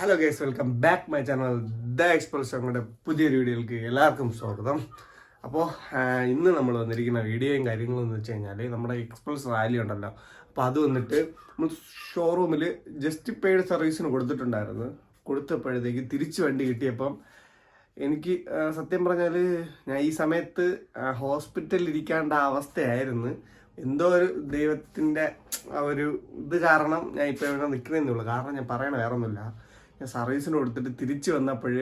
Hello guys welcome back my channel the express ഞങ്ങളുടെ പുതിയൊരു വീഡിയോയിലേക്ക് എല്ലാവർക്കും സ്വാഗതം. അപ്പോൾ ഇന്ന് നമ്മൾ വന്നിരിക്കുന്ന വീഡിയോയും കാര്യങ്ങളും എന്ന് വെച്ച് കഴിഞ്ഞാൽ നമ്മുടെ എക്സ്പ്രസ് റാലി ഉണ്ടല്ലോ. അപ്പോൾ അത് വന്നിട്ട് നമ്മൾ ഷോറൂമിൽ ജസ്റ്റ് പെയ്ഡ് സർവീസിന് കൊടുത്തിട്ടുണ്ടായിരുന്നു. കൊടുത്തപ്പോഴത്തേക്ക് തിരിച്ച് വണ്ടി കിട്ടിയപ്പം എനിക്ക് സത്യം പറഞ്ഞാൽ ഞാൻ ഈ സമയത്ത് ഹോസ്പിറ്റലിൽ ഇരിക്കേണ്ട അവസ്ഥയായിരുന്നു. എന്തോ ഒരു ദൈവത്തിന്റെ ഒരു ഇത് കാരണം ഞാൻ ഇപ്പോൾ ഇവിടെ നിൽക്കുന്നേ ഉള്ളൂ. കാരണം ഞാൻ പറയണ വേറെ ഒന്നുമില്ല ഞാൻ സർവീസിന് കൊടുത്തിട്ട് തിരിച്ചു വന്നപ്പോൾ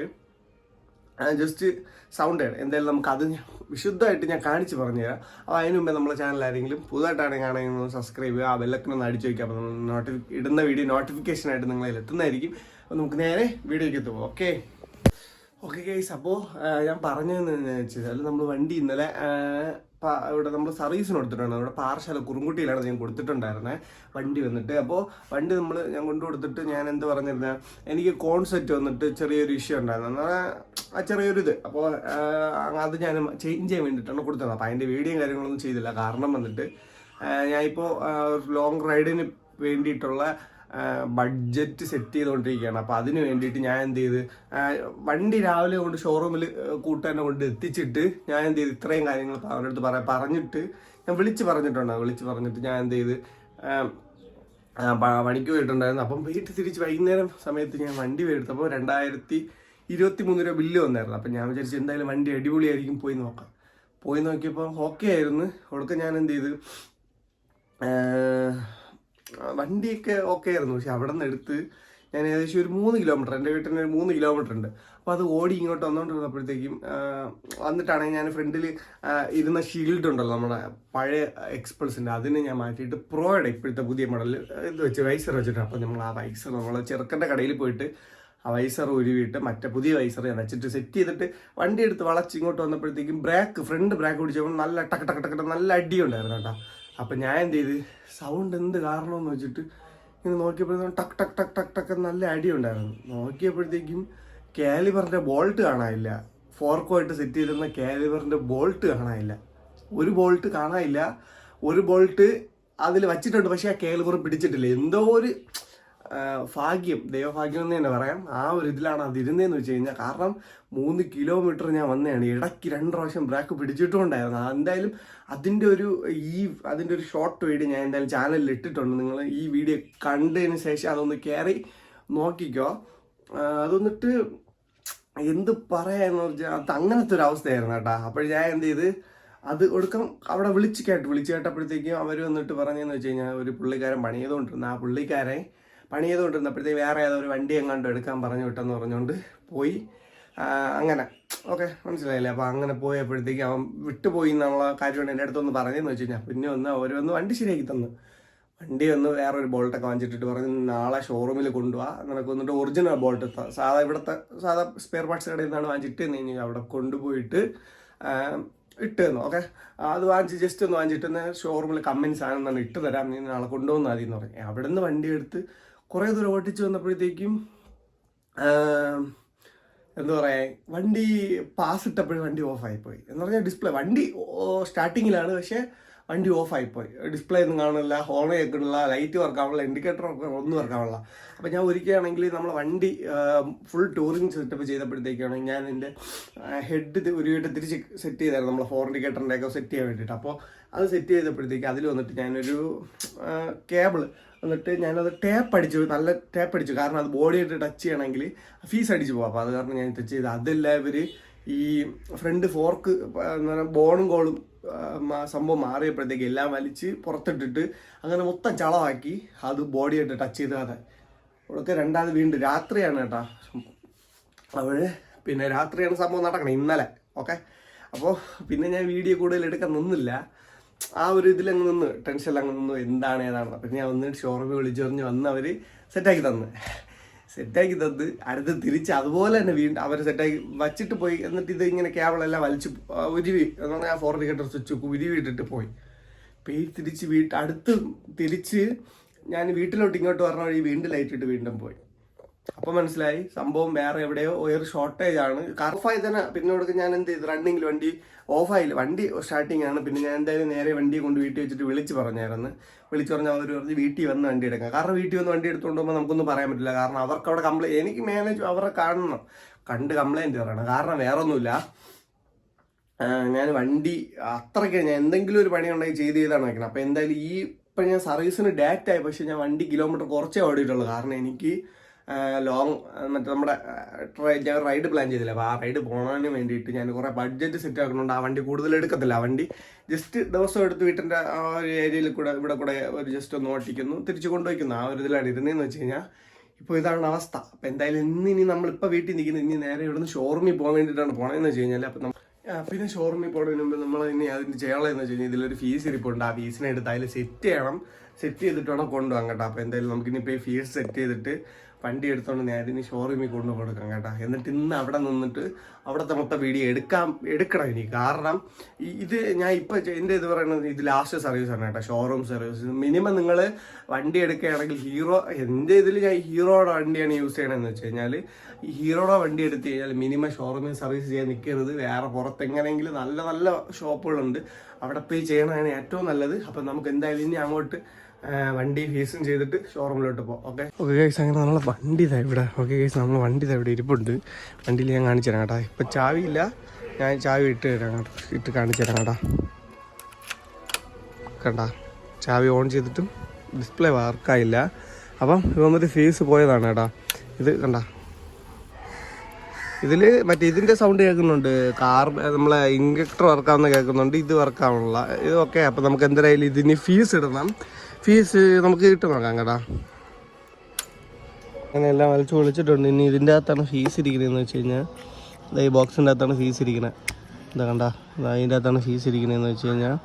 ജസ്റ്റ് സൗണ്ട് എന്തായാലും നമുക്ക് അത് വിശുദ്ധമായിട്ട് ഞാൻ കാണിച്ചു പറഞ്ഞുതരാം. അപ്പോൾ അതിന് മുമ്പേ നമ്മുടെ ചാനൽ ആരെങ്കിലും പുതുതായിട്ടാണ് കാണുന്നത് സബ്സ്ക്രൈബ് ചെയ്യുക. ആ ബെല്ലൊക്കെ അടിച്ചു വയ്ക്കുക അപ്പോൾ നോട്ടി ഇടുന്ന വീഡിയോ നോട്ടിഫിക്കേഷൻ ആയിട്ട് നിങ്ങളെ എത്തുന്നതായിരിക്കും. അപ്പോൾ നമുക്ക് നേരെ വീഡിയോയ്ക്ക് എത്തുമോ ഓക്കെ ഓക്കെ ഗൈസ് അപ്പോൾ ഞാൻ പറഞ്ഞതെന്ന് വെച്ചാൽ നമ്മൾ വണ്ടി ഇന്നലെ ഇവിടെ നമ്മൾ സർവീസിന് കൊടുത്തിട്ടുണ്ട്. അവിടെ പാർശാല കുറുങ്കുട്ടിയിലാണ് ഞാൻ കൊടുത്തിട്ടുണ്ടായിരുന്നത് വണ്ടി വന്നിട്ട്. അപ്പോൾ വണ്ടി നമ്മൾ ഞാൻ കൊണ്ടു കൊടുത്തിട്ട് ഞാൻ എന്ത് പറഞ്ഞിരുന്നത് എനിക്ക് കോൺസെപ്റ്റ് വന്നിട്ട് ചെറിയൊരു ഇഷ്യൂ ഉണ്ടായിരുന്നു. ആ ചെറിയൊരു ഇത്. അപ്പോൾ അത് ഞാൻ ചേഞ്ച് ചെയ്യാൻ വേണ്ടിയിട്ടാണ് കൊടുത്തത്. അപ്പോൾ അതിന്റെ വീഡിയോയും കാര്യങ്ങളൊന്നും ചെയ്തില്ല. കാരണം വന്നിട്ട് ഞാനിപ്പോൾ ലോങ് റൈഡിന് വേണ്ടിയിട്ടുള്ള ബഡ്ജറ്റ് സെറ്റ് ചെയ്തുകൊണ്ടിരിക്കുകയാണ് അപ്പോൾ അതിന് വേണ്ടിയിട്ട് ഞാൻ എന്ത് ചെയ്ത് വണ്ടി രാവിലെ കൊണ്ട് ഷോറൂമിൽ കൂട്ടാനെ കൊണ്ട് എത്തിച്ചിട്ട് ഞാൻ എന്ത് ചെയ്ത് ഇത്രയും കാര്യങ്ങൾ അവരുടെ അടുത്ത് പറയാം പറഞ്ഞിട്ട് ഞാൻ വിളിച്ച് പറഞ്ഞിട്ടുണ്ട്. വിളിച്ച് പറഞ്ഞിട്ട് ഞാൻ എന്ത് ചെയ്ത് പണിക്ക് പോയിട്ടുണ്ടായിരുന്നു. അപ്പം വീട്ടിൽ തിരിച്ച് വൈകുന്നേരം സമയത്ത് ഞാൻ വണ്ടി എടുത്തപ്പോൾ രണ്ടായിരത്തി ഇരുപത്തി മൂന്ന് രൂപ ബില്ല് വന്നായിരുന്നു. അപ്പം ഞാൻ വിചാരിച്ചു എന്തായാലും വണ്ടി അടിപൊളിയായിരിക്കും പോയി നോക്കാം. പോയി നോക്കിയപ്പോൾ ഓക്കെ ആയിരുന്നു. കൊടുക്ക ഞാൻ എന്ത് ചെയ്ത് വണ്ടിയൊക്കെ ഓക്കെ ആയിരുന്നു. പക്ഷെ അവിടെ നിന്ന് എടുത്ത് ഞാൻ ഏകദേശം ഒരു മൂന്ന് കിലോമീറ്റർ എന്റെ വീട്ടിൽ ഒരു മൂന്ന് കിലോമീറ്റർ ഉണ്ട്. അപ്പോൾ അത് ഓടി ഇങ്ങോട്ട് വന്നുകൊണ്ടിരുന്നപ്പോഴത്തേക്കും വന്നിട്ടാണെങ്കിൽ ഞാൻ ഫ്രണ്ടിൽ ഇരുന്ന ഷീൽഡ് ഉണ്ടല്ലോ നമ്മുടെ പഴയ എക്സ്പ്രസിന്റെ അതിനെ ഞാൻ മാറ്റിയിട്ട് പ്രോയുടെ ഇപ്പോഴത്തെ പുതിയ മോഡൽ ഇത് വെച്ച് വൈസർ വെച്ചിട്ടുണ്ട് അപ്പോൾ നമ്മൾ ആ വൈസർ നമ്മൾ ചെറുക്കന്റെ കടയിൽ പോയിട്ട് ആ വൈസർ ഉരുവിയിട്ട് മറ്റേ പുതിയ വൈസർ ഞാൻ വെച്ചിട്ട് സെറ്റ് ചെയ്തിട്ട് വണ്ടി എടുത്ത് വളച്ച് ഇങ്ങോട്ട് വന്നപ്പോഴത്തേക്കും ബ്രേക്ക് ഫ്രണ്ട് ബ്രേക്ക് പിടിച്ചപ്പോൾ നല്ല ടക്ക് ടക്ക് ടക്ക് നല്ല അടിയുണ്ടായിരുന്നു കേട്ടോ. അപ്പം ഞാൻ എന്ത് ചെയ്ത് സൗണ്ട് എന്ത് കാരണമെന്ന് വെച്ചിട്ട് ഇങ്ങനെ നോക്കിയപ്പോഴത്തേക്കും ടക്ക് ടക്ക് ടക്ക് ടക്ക് ടക്ക് നല്ല അടി ഉണ്ടായിരുന്നു. നോക്കിയപ്പോഴത്തേക്കും കാലിബറിന്റെ ബോൾട്ട് കാണാനില്ല. ഫോർക്കുമായിട്ട് സെറ്റ് ചെയ്തിരുന്ന കാലിബറിന്റെ ബോൾട്ട് കാണാനില്ല. ഒരു ബോൾട്ട് കാണാനില്ല. ഒരു ബോൾട്ട് അതിൽ വച്ചിട്ടുണ്ട് പക്ഷേ ആ കാലിബർ പിടിച്ചിട്ടില്ല. എന്തോ ഒരു ഭാഗ്യം ദൈവഭാഗ്യം എന്ന് തന്നെ പറയാം. ആ ഒരു ഇതിലാണ് അത് ഇരുന്നതെന്ന് വെച്ച് കഴിഞ്ഞാൽ കാരണം മൂന്ന് കിലോമീറ്റർ ഞാൻ വന്നതാണ്. ഇടയ്ക്ക് രണ്ട് പ്രാവശ്യം ബ്രേക്ക് പിടിച്ചിട്ടുണ്ടായിരുന്നു. എന്തായാലും അതിന്റെ ഒരു ഈ അതിന്റെ ഒരു ഷോർട്ട് വീഡിയോ ഞാൻ എന്തായാലും ചാനലിൽ ഇട്ടിട്ടുണ്ട്. നിങ്ങൾ ഈ വീഡിയോ കണ്ടതിന് ശേഷം അതൊന്ന് കയറി നോക്കിക്കോ. അതൊന്നിട്ട് എന്ത് പറയാന്ന് വെച്ചാൽ അത് അങ്ങനത്തെ ഒരു അവസ്ഥയായിരുന്നു കേട്ടോ. അപ്പോൾ ഞാൻ എന്ത് ചെയ്ത് അത് ഒടുക്കം അവിടെ വിളിച്ച് കേട്ടു. വിളിച്ച് കേട്ടപ്പോഴത്തേക്കും അവർ വന്നിട്ട് പറഞ്ഞതെന്ന് വെച്ച് കഴിഞ്ഞാൽ ഒരു പുള്ളിക്കാരൻ പണി ചെയ്തുകൊണ്ടിരുന്ന ആ പുള്ളിക്കാരെ പണി വേറെ ഏതോ ഒരു വണ്ടി എങ്ങാണ്ട് എടുക്കാൻ പറഞ്ഞു വിട്ടെന്ന് പറഞ്ഞുകൊണ്ട് പോയി. അങ്ങനെ. ഓക്കെ മനസ്സിലായില്ലേ? അപ്പോൾ അങ്ങനെ പോയപ്പോഴത്തേക്ക് അവൻ വിട്ടുപോയി എന്നുള്ള കാര്യമാണ് എന്റെ അടുത്തൊന്ന് പറഞ്ഞതെന്ന് വെച്ച് കഴിഞ്ഞാൽ പിന്നെ ഒന്ന് വന്ന് വണ്ടി ശരിയാക്കി തന്നു. വണ്ടി ഒന്ന് വേറെ ഒരു ബോൾട്ടൊക്കെ വാങ്ങിച്ചിട്ട് പറഞ്ഞ് നാളെ ഷോറൂമിൽ കൊണ്ടുപോവാ നിനക്ക് വന്നിട്ട് ഒറിജിനൽ ബോൾട്ട് സാധാ ഇവിടുത്തെ സാധാ സ്പെയർ പാർട്സ് കടയിൽ നിന്നാണ് വാങ്ങിച്ചിട്ട് എന്ന് കഴിഞ്ഞാൽ അവിടെ കൊണ്ടുപോയിട്ട് ഇട്ട് തന്നു ഓക്കെ? അത് വാങ്ങിച്ച് ജസ്റ്റ് ഒന്ന് വാങ്ങിച്ചിട്ട് ഷോറൂമിൽ കമ്പനി സാധനം തന്നെ ഇട്ട് തരാം. നീ നാളെ കൊണ്ടുവന്നാൽ മതി എന്ന് പറഞ്ഞു. അവിടെ നിന്ന് വണ്ടി എടുത്ത് കുറേ ദൂരം ഓട്ടിച്ച് വന്നപ്പോഴത്തേക്കും എന്താ പറയുക വണ്ടി പാസ് ഇട്ടപ്പോഴും വണ്ടി ഓഫ് ആയിപ്പോയി. എന്ന് പറഞ്ഞാൽ ഡിസ്പ്ലേ വണ്ടി സ്റ്റാർട്ടിങ്ങിലാണ് പക്ഷേ വണ്ടി ഓഫ് ആയിപ്പോയി. ഡിസ്പ്ലേ ഒന്നും കാണില്ല ഹോൺ കേൾക്കണില്ല ലൈറ്റ് വർക്കാവുള്ള ഇൻഡിക്കേറ്റർ ഒന്നും വർക്കാവുള്ള അപ്പോൾ ഞാൻ ഒരിക്കലാണെങ്കിൽ നമ്മൾ വണ്ടി ഫുൾ ടൂറിങ് സെറ്റപ്പ് ചെയ്തപ്പോഴത്തേക്കാണ് ഞാൻ എന്റെ ഹെഡ് ഒരു വീട്ട് തിരിച്ച് സെറ്റ് ചെയ്തായിരുന്നു. നമ്മൾ ഫോർ ഇൻഡിക്കേറ്ററിന്റെ ഒക്കെ സെറ്റ് ചെയ്യാൻ വേണ്ടിയിട്ട്. അപ്പോൾ അത് സെറ്റ് ചെയ്തപ്പോഴത്തേക്ക് അതിൽ വന്നിട്ട് ഞാനൊരു കേബിൾ എന്നിട്ട് ഞാനത് ടാപ്പ് അടിച്ചു നല്ല ടാപ്പ് അടിച്ചു. കാരണം അത് ബോഡിയായിട്ട് ടച്ച് ചെയ്യണമെങ്കിൽ ഫീസ് അടിച്ചു പോകും അപ്പോൾ അത് കാരണം ഞാൻ ടച്ച് ചെയ്ത്. അതെല്ലാം ഇവർ ഈ ഫ്രണ്ട് ഫോർക്ക് എന്ന് ബോണും കോളും സംഭവം മാറിയപ്പോഴത്തേക്ക് എല്ലാം വലിച്ച് പുറത്തിട്ടിട്ട് അങ്ങനെ മൊത്തം ചളവാക്കി അത് ബോഡിയായിട്ട് ടച്ച് ചെയ്താതെ അവിടെയൊക്കെ രണ്ടാമത് വീണ്ടും രാത്രിയാണ് കേട്ടോ. അവൾ പിന്നെ രാത്രിയാണ് സംഭവം നടക്കണം ഇന്നലെ. ഓക്കെ അപ്പോൾ പിന്നെ ഞാൻ വീഡിയോ കൂടുതൽ എടുക്കാൻ നിന്നില്ല. ആ ഒരു ഇതിലങ്ങ് നിന്ന് ടെൻഷൻ അങ്ങ് നിന്ന് എന്താണ് ഏതാണ്. അപ്പം ഞാൻ ഒന്ന് ഷോറൂമിൽ വിളിച്ചെറിഞ്ഞ് വന്ന് അവർ സെറ്റാക്കി തന്ന്. സെറ്റാക്കി തന്ന് അടുത്ത് തിരിച്ച് അതുപോലെ തന്നെ വീണ്ടും അവർ സെറ്റാക്കി വച്ചിട്ട് പോയി. എന്നിട്ട് ഇത് ഇങ്ങനെ കേബിളെല്ലാം വലിച്ചു ഉരുവി എന്ന് പറഞ്ഞാൽ ഫോർ ഇൻഡിക്കേറ്റർ സ്വിച്ച് ഉരുവി ഇട്ടിട്ട് പോയി. പേ തിരിച്ച് വീട്ട് അടുത്ത് തിരിച്ച് ഞാൻ വീട്ടിലോട്ട് ഇങ്ങോട്ട് പറഞ്ഞ വഴി വീണ്ടും ലൈറ്റ് ഇട്ട് വീണ്ടും പോയി. അപ്പൊ മനസ്സിലായി. സംഭവം വേറെ എവിടെയോ ഒരു ഷോർട്ടേജ് ആണ്. ഓഫായി തന്നെ പിന്നെ കൊടുത്ത് ഞാൻ എന്ത് ചെയ്തു? റണ്ണിങ്ങിൽ വണ്ടി ഓഫായില്ല വണ്ടി സ്റ്റാർട്ടിങ് ആണ്. പിന്നെ ഞാൻ എന്തായാലും നേരെ വണ്ടി കൊണ്ട് വീട്ടിൽ വെച്ചിട്ട് വിളിച്ച് പറഞ്ഞായിരുന്നു. വിളിച്ച് പറഞ്ഞാൽ അവർ പറഞ്ഞ് വീട്ടിൽ വന്ന് വണ്ടി എടുക്കാം. കാരണം വീട്ടിൽ വന്ന് വണ്ടി എടുത്തുകൊണ്ട് പോകുമ്പോൾ നമുക്കൊന്നും പറയാൻ പറ്റില്ല. കാരണം അവർക്ക് അവിടെ കംപ്ലൈന്റ് എനിക്ക് മാനേജ് അവരെ കാണണം. കണ്ട് കംപ്ലൈന്റ് പറയണം. കാരണം വേറെ ഒന്നുമില്ല ഞാൻ വണ്ടി അത്രയ്ക്ക് ഞാൻ എന്തെങ്കിലും ഒരു പണി ഉണ്ടെങ്കിൽ ചെയ്ത് ചെയ്താണ് വെക്കണം അപ്പോൾ എന്തായാലും ഈ ഇപ്പം ഞാൻ സർവീസിന് ഡയറക്റ്റ് ആയി. പക്ഷേ ഞാൻ വണ്ടി കിലോമീറ്റർ കുറച്ചേ ഓടിയിട്ടുള്ളൂ. കാരണം എനിക്ക് ലോങ് മറ്റേ നമ്മുടെ ഞാൻ റൈഡ് പ്ലാൻ ചെയ്തില്ല. അപ്പോൾ ആ റൈഡ് പോകുന്നതിന് വേണ്ടിയിട്ട് ഞാൻ കുറേ ബഡ്ജറ്റ് സെറ്റ് ആക്കുന്നുണ്ട് ആ വണ്ടി കൂടുതൽ എടുക്കത്തില്ല. ആ വണ്ടി ജസ്റ്റ് ദിവസം എടുത്ത് വീട്ടിന്റെ ആ ഒരു ഏരിയയിൽ കൂടെ ഇവിടെ കൂടെ ഒരു ജസ്റ്റ് ഒന്ന് ഓട്ടിക്കുന്നു തിരിച്ചു കൊണ്ടുപോയിക്കുന്നു. ആ ഒരു ഇതിലാണ് ഇരുന്നതെന്ന് വെച്ച് കഴിഞ്ഞാൽ ഇപ്പോൾ ഇതാണ് അവസ്ഥ. അപ്പോൾ എന്തായാലും ഇന്ന് ഇനി നമ്മളിപ്പോൾ വീട്ടിൽ നിൽക്കുന്നത് ഇനി നേരെ ഇവിടുന്ന് ഷോറൂമിൽ പോകാൻ വേണ്ടിയിട്ടാണ് പോണതെന്ന് വെച്ച് കഴിഞ്ഞാൽ അപ്പം പിന്നെ ഷോറൂമിൽ പോകുന്നതിന് മുമ്പ് നമ്മൾ ഇനി അതിന് ചെയ്യാനുള്ളതെന്ന് വെച്ച് കഴിഞ്ഞാൽ ഇതിലൊരു ഫീസ് ഇരിപ്പുണ്ട്. ആ ഫീസിനെ എടുത്ത് അതിൽ സെറ്റ് ചെയ്യണം. സെറ്റ് ചെയ്തിട്ട് വേണം കൊണ്ടുപോകാൻ കേട്ടോ. അപ്പോൾ എന്തായാലും നമുക്കിനിപ്പോൾ ഈ ഫീസ് സെറ്റ് ചെയ്തിട്ട് വണ്ടി എടുത്തോണ്ട് ഞാൻ ഇനി ഷോറൂമിൽ കൊണ്ടു കൊടുക്കാം കേട്ടോ. എന്നിട്ട് ഇന്ന് അവിടെ നിന്നിട്ട് അവിടുത്തെ മൊത്തം വീഡിയോ എടുക്കാം എടുക്കണം ഇനി. കാരണം ഇത് ഞാൻ ഇപ്പം എന്റെ ഇത് പറയുന്നത് ഇത് ലാസ്റ്റ് സർവീസ് ആണ് കേട്ടോ ഷോറൂം സർവീസ് മിനിമം നിങ്ങൾ വണ്ടി എടുക്കുകയാണെങ്കിൽ ഹീറോ എന്റെ ഇതിൽ ഞാൻ ഹീറോയുടെ വണ്ടിയാണ് യൂസ് ചെയ്യണമെന്ന് വെച്ച് കഴിഞ്ഞാൽ ഹീറോയുടെ വണ്ടി എടുത്തു കഴിഞ്ഞാൽ മിനിമം ഷോറൂമിൽ സർവീസ് ചെയ്യാൻ നിൽക്കരുത് വേറെ പുറത്ത് എങ്ങനെയെങ്കിലും നല്ല നല്ല ഷോപ്പുകളുണ്ട് അവിടെ പോയി ചെയ്യണതാണ് ഏറ്റവും നല്ലത്. അപ്പം നമുക്ക് എന്തായാലും ഇനി അങ്ങോട്ട് വണ്ടി ഫീസും ചെയ്തിട്ട് ഷോറൂമിലോട്ട് പോകാം ഓക്കെ ഓക്കെ അങ്ങനെ നമ്മളെ വണ്ടി ഇതാ ഇവിടെ. ഓക്കെ കേസ് നമ്മളെ വണ്ടി ഇതാ ഇവിടെ ഇരിപ്പുണ്ട്. വണ്ടിയിൽ ഞാൻ കാണിച്ചു തരാം കേട്ടോ. ഇപ്പം ചാവിയില്ല. ഞാൻ ചാവി ഇട്ട് തരാം ഇട്ട് കാണിച്ചു തരാം കേട്ടോ. കണ്ട? ചാവി ഓൺ ചെയ്തിട്ടും ഡിസ്പ്ലേ വർക്കായില്ല അപ്പം ഇപ്പം ഫീസ് പോയതാണ് കേട്ടോ. ഇത് കണ്ട? ഇതിൽ മറ്റേ ഇതിന്റെ സൗണ്ട് കേൾക്കുന്നുണ്ട്. കാർ നമ്മളെ ഇൻജക്ടർ വർക്കാവുന്ന കേൾക്കുന്നുണ്ട്. ഇത് വർക്കാവുന്നില്ല ഇത് ഓക്കെ അപ്പം നമുക്ക് എന്തായാലും ഇതിന് ഫീസ് ഇടണം. ഫീസ് നമുക്ക് കിട്ടും നോക്കാം കേട്ടാ. അങ്ങനെ എല്ലാം വലിച്ചു വിളിച്ചിട്ടുണ്ട് ഇനി ഇതിന്റെ അകത്താണ് ഫീസ് ഇരിക്കുന്നതെന്ന് വെച്ച് കഴിഞ്ഞാൽ ഈ ബോക്സിന്റെ അകത്താണ് ഫീസ് ഇരിക്കുന്നത് എന്താ കണ്ട അതിന്റെ അകത്താണ് ഫീസ് ഇരിക്കുന്നതെന്ന് വെച്ച് കഴിഞ്ഞാൽ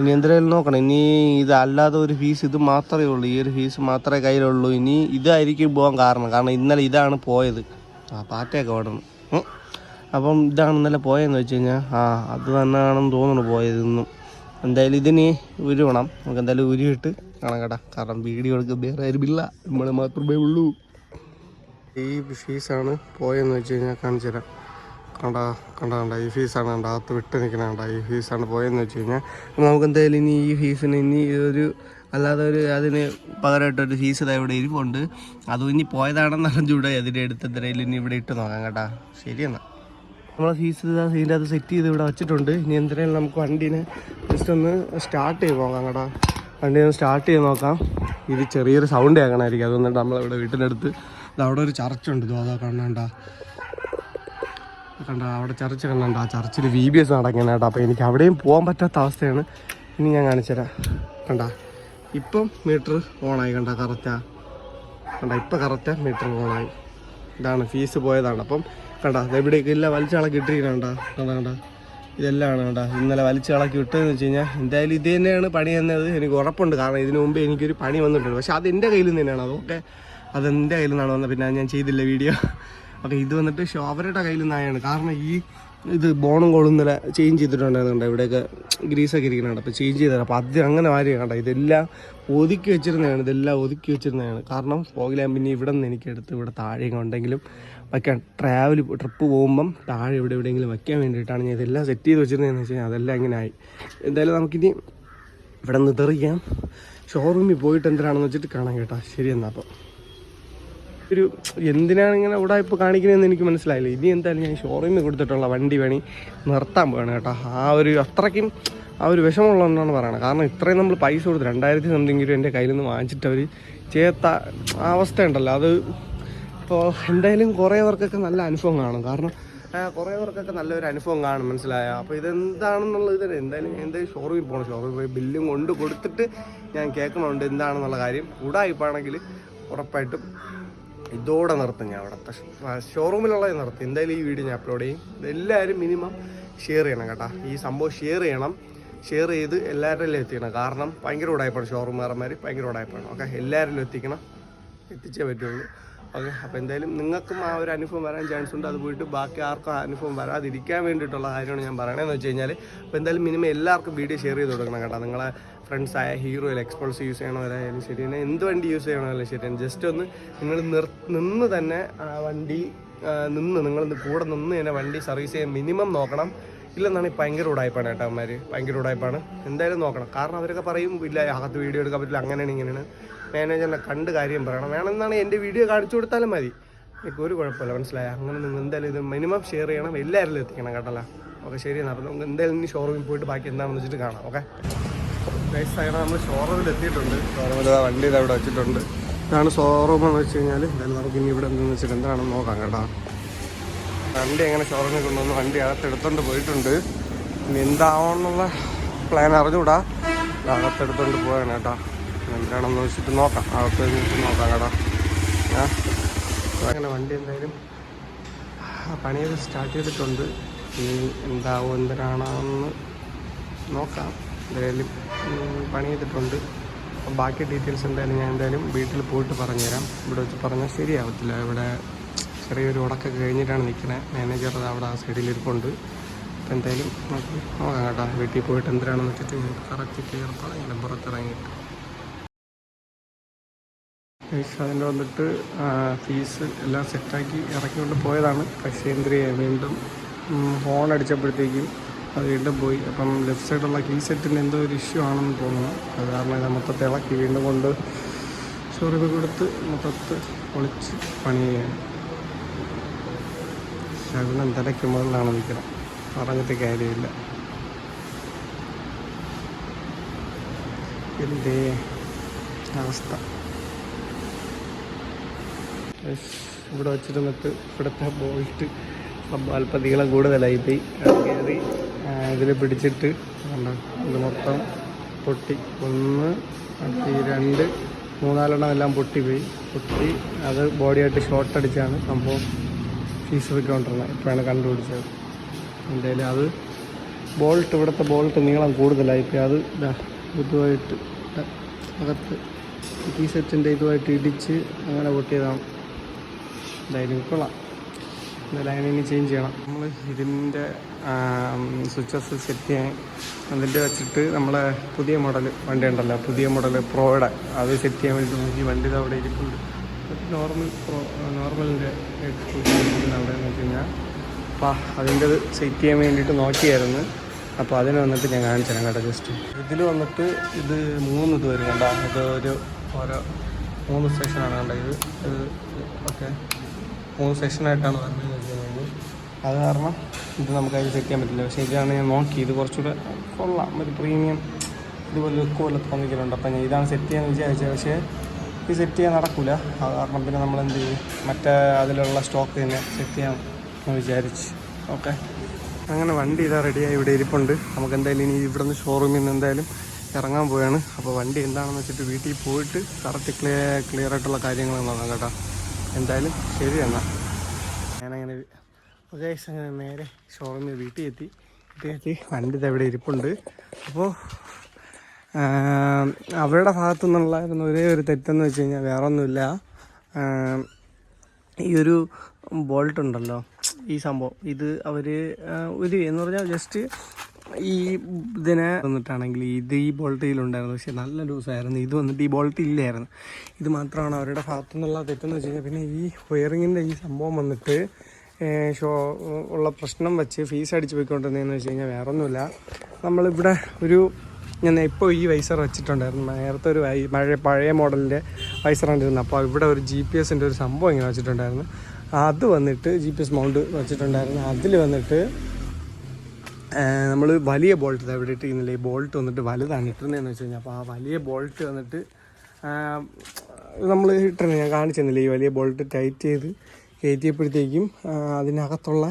ഇനി എന്തായാലും നോക്കണം. ഇനി ഇതല്ലാതെ ഒരു ഫീസ് ഇത് മാത്രമേ ഉള്ളൂ. ഈ ഒരു ഫീസ് മാത്രമേ കയ്യിലുള്ളൂ. ഇനി ഇതായിരിക്കും പോകാൻ കാരണം. കാരണം ഇന്നലെ ഇതാണ് പോയത്. ആ പാറ്റയൊക്കെ ഓടണം. അപ്പം ഇതാണ് ഇന്നലെ പോയതെന്ന് വെച്ച് കഴിഞ്ഞാൽ ആ അത് തന്നെയാണെന്ന് തോന്നുന്നു പോയത് ഇന്നും എന്തായാലും ഇതിന് ഉരുവണം. നമുക്ക് എന്തായാലും ഉരുവിട്ട് കാണാം കേട്ടാ. കാരണം വീഡിയോ എടുക്കുക വേറെ ആരുമില്ല നമ്മൾ മാത്രമേ ഉള്ളൂ. ഈ ഫീസാണ് പോയെന്ന് വെച്ച് കഴിഞ്ഞാൽ കാണിച്ചു തരാം. കണ്ട കണ്ട കണ്ട ഈ ഫീസാണ് കണ്ട അകത്ത് വിട്ട് നിൽക്കണ കണ്ട. ഈ ഫീസാണ് പോയെന്ന് വെച്ച് കഴിഞ്ഞാൽ നമുക്ക് എന്തായാലും ഇനി ഈ ഫീസിന് ഇനി ഒരു അല്ലാതെ ഒരു അതിന് പകരമായിട്ടൊരു ഫീസ് ഇതാ ഇവിടെ ഇരിപ്പുണ്ട്. അതും ഇനി പോയതാണെന്ന് അറിഞ്ഞൂടെ അതിന്റെ അടുത്ത് എന്തെങ്കിലും ഇനി ഇവിടെ ഇട്ട് നോക്കാം കേട്ടാ. ശരി എന്നാൽ നമ്മളെ ഫീസ് ഇതാ ഇതിന്റെ അത് സെറ്റ് ചെയ്ത് ഇവിടെ വെച്ചിട്ടുണ്ട്. ഇനി എന്തിനായാലും നമുക്ക് വണ്ടീനെ ജസ്റ്റ് ഒന്ന് സ്റ്റാർട്ട് ചെയ്ത് നോക്കാം കേട്ടാ. വണ്ടി ഒന്ന് സ്റ്റാർട്ട് ചെയ്ത് നോക്കാം. ഇത് ചെറിയൊരു സൗണ്ട് കേൾക്കണമായിരിക്കും. അതുകൊണ്ട് നമ്മളിവിടെ വീട്ടിനടുത്ത് അവിടെ ഒരു ചർച്ചുണ്ട് അതോ കണ്ണണ്ട കണ്ട. അവിടെ ചർച്ച് കണ്ടണ്ട ആ ചർച്ചിൽ വി ബി എസ് നടക്കണം കേട്ടോ അപ്പോൾ എനിക്ക് അവിടെയും പോകാൻ പറ്റാത്ത അവസ്ഥയാണ്. ഇനി ഞാൻ കാണിച്ചുതരാം കണ്ട? ഇപ്പം മീറ്റർ ഓണായി കണ്ട കറക്റ്റാ കണ്ട ഇപ്പം കറക്റ്റാ മീറ്റർ ഓണായി ഇതാണ് ഫീസ് പോയതാണ്. അപ്പം കണ്ട എവിടെയൊക്കെ ഇല്ല വലിച്ചളക്കി ഇട്ടിരിക്കണ കണ്ട കണ്ട. ഇതെല്ലാം കേട്ടോ. ഇന്നലെ വലിച്ചു കളക്കി വിട്ടതെന്ന് വെച്ച് കഴിഞ്ഞാൽ എന്തായാലും ഇത് തന്നെയാണ് പണി എന്നത് എനിക്ക് ഉറപ്പുണ്ട്. കാരണം ഇതിനു മുമ്പ് എനിക്കൊരു പണി വന്നിട്ടുണ്ട്. പക്ഷെ അത് എന്റെ കയ്യിൽ നിന്ന് തന്നെയാണ്. അതൊക്കെ അത് എന്റെ കയ്യിൽ നിന്നാണ് വന്നത്. പിന്നെ ഞാൻ ചെയ്തില്ല വീഡിയോ. അപ്പോൾ ഇത് വന്നിട്ട് ഷോ അവരുടെ കയ്യിൽ നിന്നായാണ് കാരണം ഈ ഇത് ബോണും കോളും ഇന്നലെ ചേഞ്ച് ചെയ്തിട്ടുണ്ടായിരുന്നു ഇവിടെയൊക്കെ ഗ്രീസൊക്കെ ഇരിക്കുന്നുണ്ട്. അപ്പോൾ ചേഞ്ച് ചെയ്തത് അപ്പോൾ അത് അങ്ങനെ മാറി കണ്ട ഇതെല്ലാം ഒതുക്കി വെച്ചിരുന്നതാണ്. ഇതെല്ലാം ഒതുക്കി വെച്ചിരുന്നതാണ്. കാരണം പോകില്ല പിന്നെ ഇവിടെ നിന്ന് എനിക്ക് എടുത്ത് ഇവിടെ താഴെയൊക്കെ ഉണ്ടെങ്കിലും വയ്ക്കാൻ. ട്രാവൽ ട്രിപ്പ് പോകുമ്പം താഴെ ഇവിടെ എവിടെയെങ്കിലും വയ്ക്കാൻ വേണ്ടിയിട്ടാണ് ഞാൻ ഇതെല്ലാം സെറ്റ് ചെയ്ത് വെച്ചിരുന്നതെന്ന് വെച്ച് കഴിഞ്ഞാൽ അതെല്ലാം ഇങ്ങനെ ആയി. എന്തായാലും നമുക്കിനി ഇവിടെ നിന്ന് തെറിക്കാം ഷോറൂമിൽ പോയിട്ട് എന്തിനാണെന്ന് വെച്ചിട്ട് കാണാം കേട്ടോ. ശരി എന്നാൽ അപ്പോൾ ഒരു എന്തിനാണ് ഇങ്ങനെ ഇവിടെ ഇപ്പോൾ കാണിക്കുന്നതെന്ന് എനിക്ക് മനസ്സിലായില്ല. ഇനി എന്തായാലും ഞാൻ ഷോറൂമിൽ കൊടുത്തിട്ടുള്ള വണ്ടി വേണി നിർത്താൻ പോകണം കേട്ടോ. ആ ഒരു അത്രയ്ക്കും ആ ഒരു വിഷമമുള്ളതെന്നാണ് പറയുന്നത് കാരണം ഇത്രയും നമ്മൾ പൈസ കൊടുത്ത് രണ്ടായിരത്തി സംതിങ് രൂപ എന്റെ കയ്യിൽ നിന്ന് വാങ്ങിച്ചിട്ട് അവർ ചേത്ത അവസ്ഥ ഉണ്ടല്ലോ അത് ഇപ്പോൾ എന്തായാലും കുറേ പേർക്കൊക്കെ നല്ല അനുഭവം കാണും. കാരണം കുറേ പേർക്കൊക്കെ നല്ലൊരു അനുഭവം കാണും മനസ്സിലായോ? അപ്പോൾ ഇതെന്താണെന്നുള്ളത് ഇത് എന്തായാലും എന്തായാലും ഷോറൂമിൽ പോകണം ഷോറൂമിൽ പോയി ബില്ലും കൊണ്ട് കൊടുത്തിട്ട് ഞാൻ കേൾക്കണമുണ്ട് എന്താണെന്നുള്ള കാര്യം. ഉടായിപ്പാണെങ്കിൽ ഉറപ്പായിട്ടും ഇതോടെ നിർത്തും ഞാൻ അവിടുത്തെ ഷോറൂമിലുള്ളത് നിർത്തും. എന്തായാലും ഈ വീഡിയോ ഞാൻ അപ്ലോഡ് ചെയ്യും. ഇതെല്ലാവരും മിനിമം ഷെയർ ചെയ്യണം കേട്ടോ. ഈ സംഭവം ഷെയർ ചെയ്യണം. ഷെയർ ചെയ്ത് എല്ലാവരിലും എത്തിക്കണം. കാരണം ഭയങ്കര ഉടായ്പാണ് ഷോറൂമുകാരന്മാർ ഭയങ്കര ഉടായ്പാണ് ഓക്കെ? എല്ലാവരിലും എത്തിക്കണം. എത്തിച്ചേ പറ്റുള്ളൂ. ഓക്കെ അപ്പോൾ എന്തായാലും നിങ്ങൾക്കും ആ ഒരു അനുഭവം വരാൻ ചാൻസ് ഉണ്ട്. അത് പോയിട്ട് ബാക്കി ആർക്കും അനുഭവം വരാതിരിക്കാൻ വേണ്ടിയിട്ടുള്ള കാര്യമാണ് ഞാൻ പറയണതെന്ന് വെച്ച് കഴിഞ്ഞാൽ അപ്പോൾ എന്തായാലും മിനിമം എല്ലാവർക്കും വീഡിയോ ഷെയർ ചെയ്ത് കൊടുക്കണം കേട്ടോ. നിങ്ങളെ ഫ്രണ്ട്സായ ഹീറോയിൽ എക്സ്പോൾസ് യൂസ് ചെയ്യണവരായാലും ശരി തന്നെ എന്ത് വണ്ടി യൂസ് ചെയ്യണമല്ലോ ശരി ജസ്റ്റ് ഒന്ന് നിങ്ങൾ നിർ നിന്ന് തന്നെ ആ വണ്ടി നിന്ന് നിങ്ങൾ കൂടെ നിന്ന് തന്നെ വണ്ടി സർവീസ് ചെയ്യാൻ മിനിമം നോക്കണം. ഇല്ലെന്നാണ് ഭയങ്കര ഉടായ്പാണ് കേട്ടോ അവന്മാർ ഭയങ്കര ഉടായ്പാണ്. എന്തായാലും നോക്കണം. കാരണം അവരൊക്കെ പറയും ഇല്ല അകത്ത് വീഡിയോ എടുക്കാൻ പറ്റില്ല അങ്ങനെയാണ് ഇങ്ങനെയാണ്. മാനേജറിനെ കണ്ട് കാര്യം പറയണം. വേണമെന്നാണ് എന്റെ വീഡിയോ കാണിച്ചു കൊടുത്താലും മതി. എനിക്ക് ഒരു കുഴപ്പമില്ല മനസ്സിലായ? അങ്ങനെ നിങ്ങൾ എന്തായാലും ഇത് മിനിമം ഷെയർ ചെയ്യണം. എല്ലാവരിലും എത്തിക്കണം കേട്ടല്ല ഓക്കെ ശരി അപ്പം നമുക്ക് എന്തായാലും ഇനി ഷോറൂമിൽ പോയിട്ട് ബാക്കി എന്താണെന്ന് വെച്ചിട്ട് കാണാം ഓക്കെ? അങ്ങനെ നമ്മൾ ഷോറൂമിൽ എത്തിയിട്ടുണ്ട്. ഷോറൂമിൽ വണ്ടി ഇത് അവിടെ വെച്ചിട്ടുണ്ട്. ഇതാണ് ഷോറൂം എന്ന് വെച്ച് കഴിഞ്ഞാൽ എന്തായാലും നമുക്ക് ഇനി ഇവിടെ എന്താണെന്ന് വെച്ചിട്ട് എന്താണെന്ന് നോക്കാം കേട്ടോ. വണ്ടി എങ്ങനെ ഷോറൂമിൽ കൊണ്ടുവന്നു വണ്ടി അകത്ത് എടുത്തോണ്ട് പോയിട്ടുണ്ട്. ഇനി എന്താവണമെന്നുള്ള പ്ലാൻ അറിഞ്ഞുകൂടാ അകത്തെടുത്തോണ്ട് പോവാണ് കേട്ടോ. എന്താണെന്ന് വെച്ചിട്ട് നോക്കാം. അകത്ത് വെച്ചിട്ട് നോക്കാം കേട്ടോ. അങ്ങനെ വണ്ടി എന്തായാലും പണിയത് സ്റ്റാർട്ട് ചെയ്തിട്ടുണ്ട്. ഇനി എന്താവോ എന്തിനാണെന്ന് നോക്കാം. എന്തായാലും പണി ചെയ്തിട്ടുണ്ട്. അപ്പം ബാക്കി ഡീറ്റെയിൽസ് എന്തായാലും ഞാൻ എന്തായാലും വീട്ടിൽ പോയിട്ട് പറഞ്ഞുതരാം. ഇവിടെ വെച്ച് പറഞ്ഞാൽ ശരിയാവത്തില്ല. ഇവിടെ ചെറിയൊരു ഉടക്കൊക്കെ കഴിഞ്ഞിട്ടാണ് നിൽക്കുന്നത് മാനേജർ അവിടെ ആ സൈഡിൽ ഇരിപ്പുണ്ട്. അപ്പം എന്തായാലും നോക്കാം കേട്ടോ. വീട്ടിൽ പോയിട്ട് എന്തിനാണെന്ന് വെച്ചിട്ട് കറക്റ്റ് ക്ലിയർ പറയാം പുറത്തിറങ്ങിയിട്ട്. അതിന്റെ വന്നിട്ട് ഫീസ് എല്ലാം സെറ്റാക്കി ഇറക്കിക്കൊണ്ട് പോയതാണ്. പക്ഷേ വീണ്ടും ഹോൺ അടിച്ചപ്പോഴത്തേക്കും അത് വീണ്ടും പോയി. അപ്പം ലെഫ്റ്റ് സൈഡുള്ള കീ സെറ്റിന് എന്തോ ഒരു ഇഷ്യൂ ആണെന്ന് തോന്നുന്നു. അത് കാരണം ഇത് മൊത്തത്തെ ഇളക്കി വീണ്ടും കൊണ്ട് ഷോറൂമിൽ കൊടുത്ത് മൊത്തത്ത് പൊളിച്ച് പണി ചെയ്യാണ് ശകുനം തലയ്ക്ക് മുകളിലാണ് നിൽക്കണം പറഞ്ഞിട്ട് കാര്യമില്ല. എന്തേ? അവസ്ഥ. ഇവിടെ വെച്ചിരുന്നിട്ട് ഇവിടുത്തെ ബോൾട്ട് അല്പതികളെ കൂടുതലായി പോയി കയറി ഇതിൽ പിടിച്ചിട്ട് ഇത് മൊത്തം പൊട്ടി. ഒന്ന് രണ്ട് മൂന്നാലെണ്ണം എല്ലാം പൊട്ടിപ്പോയി. പൊട്ടി അത് ബോഡിയായിട്ട് ഷോർട്ട് അടിച്ചാണ് സംഭവം ഫീസ് വെക്കൊണ്ടിരുന്നത് ഇപ്പോഴാണ് കണ്ടുപിടിച്ചത്. എന്തായാലും അത് ബോൾട്ട് ഇവിടുത്തെ ബോൾട്ട് നീളം കൂടുതലായി പോയി അത് ഇതുമായിട്ട് അകത്ത് ഈ സെറ്റിന്റെ ഇതുമായിട്ട് ഇടിച്ച് അങ്ങനെ പൊട്ടിയതാണ്. എന്തായാലും കൊള്ളാം. എന്തായാലും അങ്ങനെ ഇനി ചേഞ്ച് ചെയ്യണം. നമ്മൾ ഇതിന്റെ സ്വിച്ചസ് സെറ്റ് ചെയ്യാൻ അതിന്റെ വെച്ചിട്ട് നമ്മളെ പുതിയ മോഡൽ വണ്ടി ഉണ്ടല്ലോ. പുതിയ മോഡൽ പ്രോയുടെ അത് സെറ്റ് ചെയ്യാൻ വേണ്ടി നോക്കി. വണ്ടി ഇത് അവിടെ ഇരിക്കുന്നുണ്ട് നോർമൽ പ്രോ നോർമലിന്റെ അവിടെ എന്ന് വെച്ച് കഴിഞ്ഞാൽ അപ്പോൾ അതിന്റെ സെറ്റ് ചെയ്യാൻ വേണ്ടിയിട്ട് നോക്കിയായിരുന്നു. അപ്പോൾ അതിന് വന്നിട്ട് ഞാൻ കാണിച്ചു തരാം കേട്ടോ ജസ്റ്റ് ഇതിൽ വന്നിട്ട് ഇത് മൂന്ന് ഇത് വരും കണ്ടോ? ഇത് ഒരു ഓരോ മൂന്ന് സ്റ്റേഷനാണ് കണ്ടത് ഇത് ഇത് ഓക്കെ. മൂന്ന് വരുന്നത് വെച്ചിട്ടുണ്ടെങ്കിൽ. അത് കാരണം ഇത് നമുക്ക് അതിൽ സെറ്റ് ചെയ്യാൻ പറ്റില്ല. പക്ഷേ ഇതാണ് ഞാൻ നോക്കി ഇത് കുറച്ചുകൂടെ കൊള്ളാം. ഒരു പ്രീമിയം ഇതുപോലെ ലുക്ക് പോലെ തോന്നിക്കലുണ്ട് അപ്പം ഞാൻ ഇതാണ് സെറ്റ് ചെയ്യാൻ വിചാരിച്ചത്. പക്ഷേ ഇത് സെറ്റ് ചെയ്യാൻ നടക്കില്ല അത് കാരണം പിന്നെ നമ്മൾ എന്ത് ചെയ്യും? മറ്റേ അതിലുള്ള സ്റ്റോക്ക് തന്നെ സെറ്റ് ചെയ്യാം എന്ന് വിചാരിച്ച്. ഓക്കെ. അങ്ങനെ വണ്ടി ഇതാ റെഡിയായി ഇവിടെ ഇരിപ്പുണ്ട്. നമുക്ക് എന്തായാലും ഇനി ഇവിടെ നിന്ന് ഷോറൂമിൽ നിന്ന് എന്തായാലും ഇറങ്ങാൻ പോവുകയാണ് അപ്പോൾ വണ്ടി എന്താണെന്ന് വെച്ചിട്ട് വീട്ടിൽ പോയിട്ട് കറക്റ്റ് ക്ലിയർ ക്ലിയർ ആയിട്ടുള്ള കാര്യങ്ങൾ നോക്കാം കേട്ടോ. എന്തായാലും ശരി എന്നാൽ ഞാനങ്ങനെ ഓക്കെ അങ്ങനെ നേരെ ഷോറൂമിൽ വീട്ടിൽ എത്തി. വീട്ടിൽ എത്തി വണ്ടി ഇത് ഇരിപ്പുണ്ട്. അപ്പോൾ അവരുടെ ഭാഗത്തു നിന്നുള്ളായിരുന്ന ഒരേ ഒരു തെറ്റെന്ന് വെച്ച് കഴിഞ്ഞാൽ വേറെ ഒന്നുമില്ല ഈ ഒരു ബോൾട്ട് ഉണ്ടല്ലോ. ഈ സംഭവം. ഇത് അവർ ഒരു എന്ന് പറഞ്ഞാൽ ജസ്റ്റ് ഈ ഇതിനെ വന്നിട്ടാണെങ്കിൽ ഇത് ഈ ബോൾട്ടിയിൽ ഉണ്ടായിരുന്നു. പക്ഷേ നല്ല ലൂസായിരുന്നു. ഇത് വന്നിട്ട് ഈ ബോൾട്ട് ഇല്ലായിരുന്നു. ഇത് മാത്രമാണ് അവരുടെ ഭാഗത്തു നിന്നുള്ള തെറ്റെന്ന് വെച്ച് കഴിഞ്ഞാൽ പിന്നെ ഈ വയറിങ്ങിന്റെ ഈ സംഭവം വന്നിട്ട് ഷോ ഉള്ള പ്രശ്നം വെച്ച് ഫീസ് അടിച്ച് പോയിക്കൊണ്ടിരുന്നതെന്ന് വെച്ച് കഴിഞ്ഞാൽ വേറൊന്നുമില്ല. നമ്മളിവിടെ ഒരു ഞാൻ ഇപ്പോൾ ഈ വൈസർ വെച്ചിട്ടുണ്ടായിരുന്നു. നേരത്തെ ഒരു പഴയ പഴയ മോഡലിന്റെ വൈസർ ഇരുന്നത് അപ്പോൾ ഇവിടെ ഒരു ജി പി എസിന്റെ ഒരു സംഭവം ഇങ്ങനെ വെച്ചിട്ടുണ്ടായിരുന്നു. അത് വന്നിട്ട് ജി പി എസ് മൗണ്ട് വെച്ചിട്ടുണ്ടായിരുന്നു. അതിൽ വന്നിട്ട് നമ്മൾ വലിയ ബോൾട്ട് ഇവിടെ ഇട്ടിരിക്കുന്നില്ല? ഈ ബോൾട്ട് വന്നിട്ട് വലുതാണ് ഇട്ടിരുന്നതെന്ന് വെച്ച് കഴിഞ്ഞാൽ അപ്പോൾ ആ വലിയ ബോൾട്ട് വന്നിട്ട് നമ്മൾ ഇട്ടിരുന്നത് ഞാൻ കാണിച്ചെന്നില്ല ഈ വലിയ ബോൾട്ട് ടൈറ്റ് ചെയ്ത് കയറ്റിയപ്പോഴത്തേക്കും അതിനകത്തുള്ള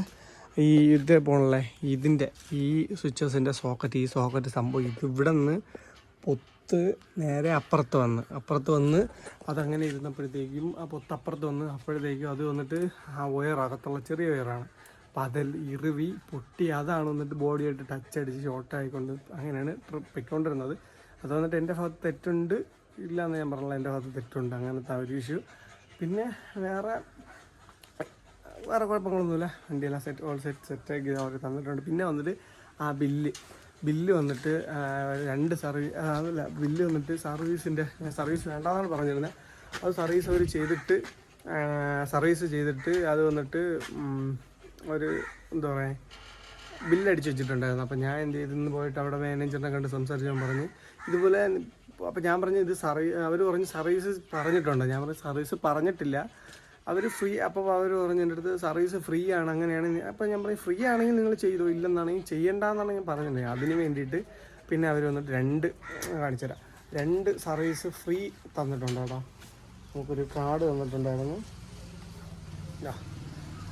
ഈ ഇത് പോണല്ലേ? ഇതിന്റെ ഈ സ്വിച്ചസിന്റെ സോക്കറ്റ് ഈ സോക്കറ്റ് സംഭവം ഇത് ഇവിടെ നിന്ന് പൊത്ത് നേരെ അപ്പുറത്ത് വന്ന് അപ്പുറത്ത് വന്ന് അതങ്ങനെ ഇരുന്നപ്പോഴത്തേക്കും ആ പൊത്ത് അപ്പുറത്ത് വന്ന് അപ്പോഴത്തേക്കും അത് വന്നിട്ട് ആ വയർ അകത്തുള്ള ചെറിയ വയറാണ് അപ്പോൾ ഇറുവി പൊട്ടി അതാണ് വന്നിട്ട് ബോഡിയായിട്ട് ടച്ച് അടിച്ച് ഷോർട്ട് ആയിക്കൊണ്ട് അങ്ങനെയാണ് പൊയ്ക്കൊണ്ടിരുന്നത് അത് വന്നിട്ട് എന്റെ ഭാഗത്ത് തെറ്റുണ്ട് ഇല്ല എന്ന് ഞാൻ പറഞ്ഞില്ല എന്റെ ഭാഗത്ത് തെറ്റുണ്ട്. അങ്ങനത്തെ ഒരു ഇഷ്യൂ പിന്നെ വേറെ വേറെ കുഴപ്പങ്ങളൊന്നുമില്ല. വണ്ടിയെല്ലാം സെറ്റ് ഓൾ സെറ്റ് സെറ്റാക്കി അവർ തന്നിട്ടുണ്ട്. പിന്നെ വന്നിട്ട് ആ ബില്ല് ബില്ല് വന്നിട്ട് രണ്ട് സർവീസ് അതല്ല ബില്ല് വന്നിട്ട് സർവീസിന്റെ സർവീസ് വേണ്ടാന്നാണ് പറഞ്ഞിരുന്നത്. അത് സർവീസ് അവർ ചെയ്തിട്ട് സർവീസ് ചെയ്തിട്ട് അത് വന്നിട്ട് ഒരു എന്താ പറയുക ബില്ലടിച്ച് വെച്ചിട്ടുണ്ടായിരുന്നു. അപ്പോൾ ഞാൻ എന്ത് ചെയ്തെന്ന് പോയിട്ട് അവിടെ മാനേജറിനെ കണ്ട് സംസാരിച്ച് ഞാൻ പറഞ്ഞു. ഇതുപോലെ അപ്പോൾ ഞാൻ പറഞ്ഞു ഇത് സർവീസ് അവർ പറഞ്ഞു സർവീസ് പറഞ്ഞിട്ടുണ്ട്. ഞാൻ പറഞ്ഞു സർവീസ് പറഞ്ഞിട്ടില്ല. അവർ ഫ്രീ അപ്പോൾ അവർ പറഞ്ഞു എന്റെ അടുത്ത് സർവീസ് ഫ്രീ ആണ് അങ്ങനെയാണ്. അപ്പോൾ ഞാൻ പറഞ്ഞു ഫ്രീ ആണെങ്കിൽ നിങ്ങൾ ചെയ്തോ? ഇല്ലെന്നാണെങ്കിൽ ചെയ്യണ്ടെന്നാണ് ഞാൻ പറഞ്ഞിട്ടുണ്ടെങ്കിൽ അതിന് വേണ്ടിയിട്ട് പിന്നെ അവർ വന്നിട്ട് രണ്ട് കാണിച്ചു തരാം. രണ്ട് സർവീസ് ഫ്രീ തന്നിട്ടുണ്ട്? കേട്ടോ നമുക്കൊരു കാർഡ് തന്നിട്ടുണ്ടായിരുന്നു.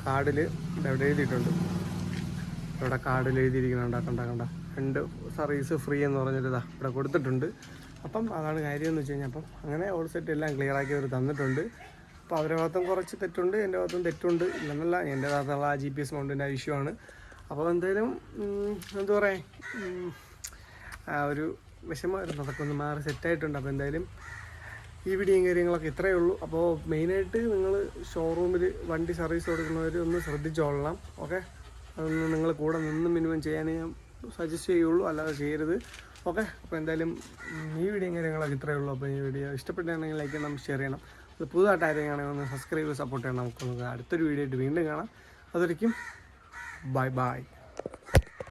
കാർഡിൽ ഇവിടെ എഴുതിയിട്ടുണ്ട്. ഇവിടെ കാർഡിൽ എഴുതിയിരിക്കുന്നുണ്ട് കണ്ട കണ്ട രണ്ട് സർവീസ് ഫ്രീ എന്ന് പറഞ്ഞിട്ടാ ഇവിടെ കൊടുത്തിട്ടുണ്ട്. അപ്പം അതാണ് കാര്യം എന്ന് വെച്ച് കഴിഞ്ഞാൽ അപ്പം അങ്ങനെ ഓൾ സെറ്റ് എല്ലാം ക്ലിയർ ആക്കി അവർ തന്നിട്ടുണ്ട്. അപ്പോൾ അവരുടെ ഭാഗത്തും കുറച്ച് തെറ്റുണ്ട് എന്റെ ഭാഗത്തും തെറ്റുണ്ട് ഇല്ലെന്നല്ല എന്റെ ഭാഗത്തുള്ള ആ ജി പി എസ് മൗണ്ടിന്റെ ഇഷ്യൂ ആണ്. അപ്പോൾ എന്തായാലും എന്താ പറയുക ഒരു വിഷമമായിരുന്നു അതൊക്കെ ഒന്ന് മാറി സെറ്റായിട്ടുണ്ട് അപ്പോൾ എന്തായാലും ഈ വീഡിയോയും കാര്യങ്ങളൊക്കെ ഇത്രയേ ഉള്ളൂ. അപ്പോൾ മെയിനായിട്ട് നിങ്ങൾ ഷോറൂമിൽ വണ്ടി സർവീസ് കൊടുക്കുന്നവർ ഒന്ന് ശ്രദ്ധിച്ചോളണം. ഓക്കെ അതൊന്ന് നിങ്ങൾ കൂടെ നിന്ന് മിനിമം ചെയ്യാനേ ഞാൻ സജസ്റ്റ് ചെയ്യുള്ളൂ. അല്ലാതെ ചെയ്യരുത്. ഓക്കെ അപ്പോൾ എന്തായാലും ഈ വീഡിയോയും കാര്യങ്ങളൊക്കെ ഇത്രയേ ഉള്ളൂ. അപ്പോൾ ഈ വീഡിയോ ഇഷ്ടപ്പെട്ടാണെങ്കിൽ ലൈക്ക് ചെയ്യണം ഷെയർ ചെയ്യണം. അത് പുതുതായിട്ട് ആരെങ്കിലും ഒന്ന് സബ്സ്ക്രൈബ് സപ്പോർട്ട് ചെയ്യണം. നമുക്ക് അടുത്തൊരു വീഡിയോ ആയിട്ട് വീണ്ടും കാണാം. അതൊരിക്കും ബൈ ബൈ